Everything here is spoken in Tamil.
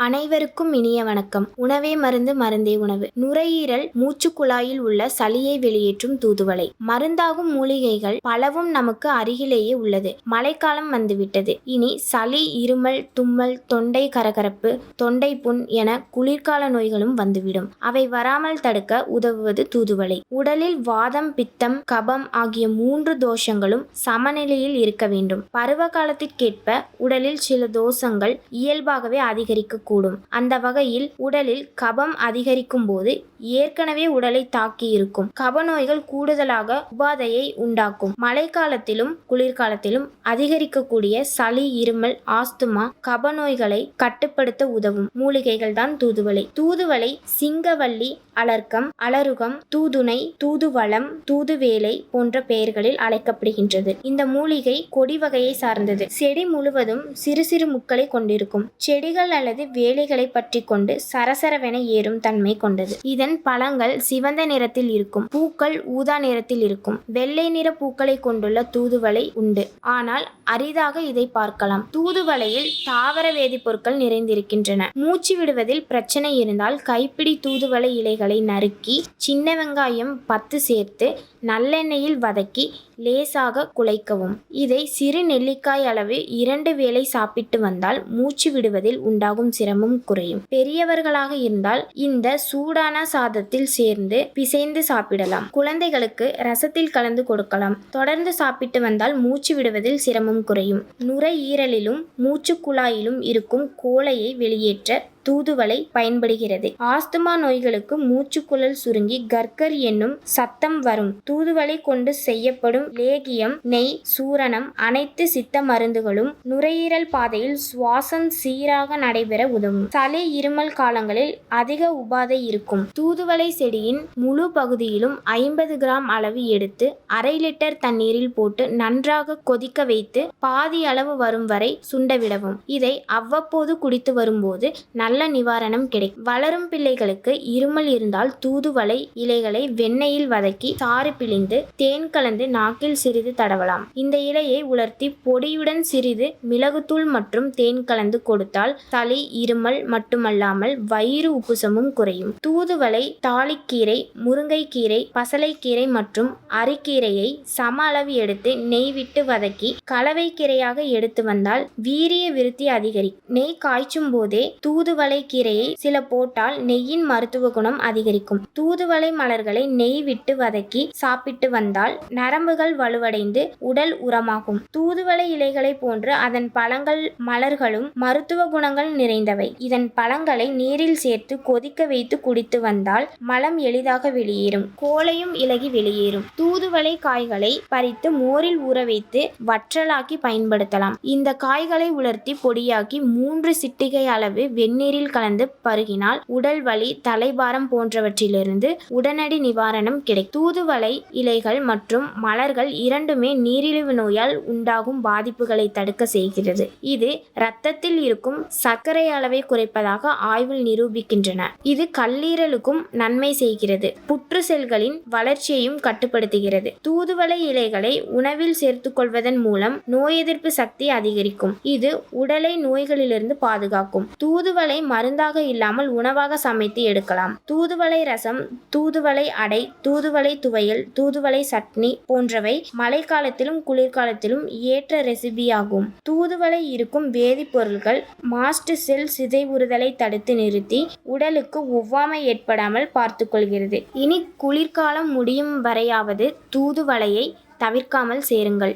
அனைவருக்கும் இனிய வணக்கம். உணவே மருந்து மருந்தே உணவு. நுரையீரல் மூச்சு குழாயில் உள்ள சளியை வெளியேற்றும் தூதுவளை. மருந்தாகும் மூலிகைகள் பலவும் நமக்கு அருகிலேயே உள்ளது. மழைக்காலம் வந்துவிட்டது. இனி சளி இருமல் தும்மல் தொண்டை கரகரப்பு தொண்டை புண் என குளிர்கால நோய்களும் வந்துவிடும். அவை வராமல் தடுக்க உதவுவது தூதுவளை. உடலில் வாதம் பித்தம் கபம் ஆகிய மூன்று தோஷங்களும் சமநிலையில் இருக்க வேண்டும். பருவ காலத்திற்கேற்ப உடலில் சில தோஷங்கள் இயல்பாகவே அதிகரிக்க கூடும். அந்த வகையில் உடலில் கபம் அதிகரிக்கும் போது ஏற்கனவே உடலை தாக்கி இருக்கும் கப நோய்கள் கூடுதலாக உபாதையை உண்டாக்கும். மழைக்காலத்திலும் குளிர்காலத்திலும் அதிகரிக்கக்கூடிய சளி இருமல் ஆஸ்துமா கப நோய்களை கட்டுப்படுத்த உதவும். மூலிகைகள் தான் தூதுவளை. தூதுவளை சிங்கவள்ளி அலர்க்கம் அலருகம் தூதுணை தூதுவளம் தூதுவேலை போன்ற பெயர்களில் அழைக்கப்படுகின்றது. இந்த மூலிகை கொடி வகையை சார்ந்தது. செடி முழுவதும் சிறு சிறு முக்களை கொண்டிருக்கும். செடிகள் அல்லது வேலைகளை பற்றி கொண்டு சரசரவென ஏறும் தன்மை கொண்டது. இதன் பழங்கள் சிவந்த நிறத்தில் இருக்கும். பூக்கள் ஊதா நிறத்தில் இருக்கும். வெள்ளை நிற பூக்களை கொண்டுள்ள தூதுவளை உண்டு. ஆனால் அரிதாக இதை பார்க்கலாம். தூதுவளையில் தாவர வேதிப்பொருட்கள் நிறைந்திருக்கின்றன. மூச்சு விடுவதில் பிரச்சனை இருந்தால் கைப்பிடி தூதுவளை இலைகள் நறுக்கி சின்ன வெங்காயம் பத்து சேர்த்து நல்லெண்ணெயில் வதக்கி லேசாக குழைக்கவும். இதை சிறு நெல்லிக்காய் அளவு இரண்டு வேளை சாப்பிட்டு வந்தால் மூச்சு விடுவதில் உண்டாகும் சிரமம் குறையும். பெரியவர்களாக இருந்தால் இந்த சூடான சாதத்தில் சேர்ந்து பிசைந்து சாப்பிடலாம். குழந்தைகளுக்கு ரசத்தில் கலந்து கொடுக்கலாம். தொடர்ந்து சாப்பிட்டு வந்தால் மூச்சு விடுவதில் சிரமம் குறையும். நுரையீரலிலும் மூச்சு குழாயிலும் இருக்கும் கோலையை வெளியேற்ற தூதுவளை பயன்படுகிறது. ஆஸ்துமா நோய்களுக்கு மூச்சுக்குழல் சுருங்கி கர்கர் என்னும் சத்தம் வரும். தூதுவளை கொண்டு செய்யப்படும் லேகியம் நெய் சூரணம் அனைத்து சித்த மருந்துகளும் நுரையீரல் பாதையில் சுவாசம் சீராக நடைபெற உதவும். சளி இருமல் காலங்களில் அதிக உபாதை இருக்கும். தூதுவளை செடியின் முழு பகுதியிலும் ஐம்பது கிராம் அளவு எடுத்து அரை லிட்டர் தண்ணீரில் போட்டு நன்றாக கொதிக்க வைத்து பாதி அளவு வரும் வரை சுண்டவிடவும். இதை அவ்வப்போது குடித்து வரும்போது நல்ல நல்ல நிவாரணம் கிடைக்கும். வளரும் பிள்ளைகளுக்கு இருமல் இருந்தால் தூதுவளை இலைகளை வெண்ணெயில் வதக்கி சாறு பிழிந்து தேன் கலந்து நாக்கில் சிறிது தடவலாம். இந்த இலையை உலர்த்தி பொடியுடன் சிறிது மிளகுத்தூள் மற்றும் தேன் கலந்து கொடுத்தால் சளி இருமல் மட்டுமல்லாமல் வயிறு உப்புசமும் குறையும். தூதுவளை தாளிக்கீரை முருங்கைக்கீரை பசலைக்கீரை மற்றும் அரிக்கீரையை சம அளவு எடுத்து நெய் விட்டு வதக்கி கலவை கீரையாக எடுத்து வந்தால் வீரிய விருத்தி அதிகரிக்கும். நெய் காய்ச்சும் போதே தூதுவளை கீரையை சில போட்டால் நெய்யின் மருத்துவ குணம் அதிகரிக்கும். தூதுவளை மலர்களை நெய் விட்டு வதக்கி சாப்பிட்டு வந்தால் நரம்புகள் வலுவடைந்து உடல் உரமாகும். தூதுவளை இலைகளை போன்று அதன் பழங்கள் மலர்களும் மருத்துவ குணங்கள் நிறைந்தவை. இதன் பழங்களை நீரில் சேர்த்து கொதிக்க வைத்து குடித்து வந்தால் மலம் எளிதாக வெளியேறும். கோலையும் இலகி வெளியேறும். தூதுவளை காய்களை பறித்து மோரில் ஊற வைத்து வற்றலாக்கி பயன்படுத்தலாம். இந்த காய்களை உலர்த்தி பொடியாக்கி மூன்று சிட்டிகை அளவு வெந்நீரில் கலந்து பருகினால் உடல் வலி தலைபாரம் போன்றவற்றிலிருந்து உடனடி நிவாரணம் கிடைக்கும். தூதுவளை இலைகள் மற்றும் மலர்கள் இரண்டுமே நீரிழிவு நோயால் உண்டாகும் பாதிப்புகளை தடுக்க செய்கிறது. இது இரத்தத்தில் இருக்கும் சர்க்கரை அளவை குறைப்பதாக ஆய்வில் நிரூபிக்கின்றன. இது கல்லீரலுக்கும் நன்மை செய்கிறது. புற்று செல்களின் வளர்ச்சியையும் கட்டுப்படுத்துகிறது. தூதுவளை இலைகளை உணவில் சேர்த்துக்கொள்வதன் மூலம் நோய் எதிர்ப்பு சக்தி அதிகரிக்கும். இது உடலை நோய்களிலிருந்து பாதுகாக்கும். தூதுவளை மருந்தாக இல்லாமல் உணவாக சமைத்து எடுக்கலாம். தூதுவளை ரசம் தூதுவளை அடை தூதுவளை துவையல் தூதுவளை சட்னி போன்றவை மழைக்காலத்திலும் குளிர்காலத்திலும் ஏற்ற ரெசிபியாகும் தூதுவளை இருக்கும் வேதிப்பொருட்கள் மாஸ்ட் செல் சிதைவுறுதலை தடுத்து நிறுத்தி உடலுக்கு ஒவ்வாமை ஏற்படாமல் பார்த்துக்கொள்கிறது இனி குளிர்காலம் முடியும் வரையாவது தூதுவளையை தவிர்க்காமல் சேருங்கள்.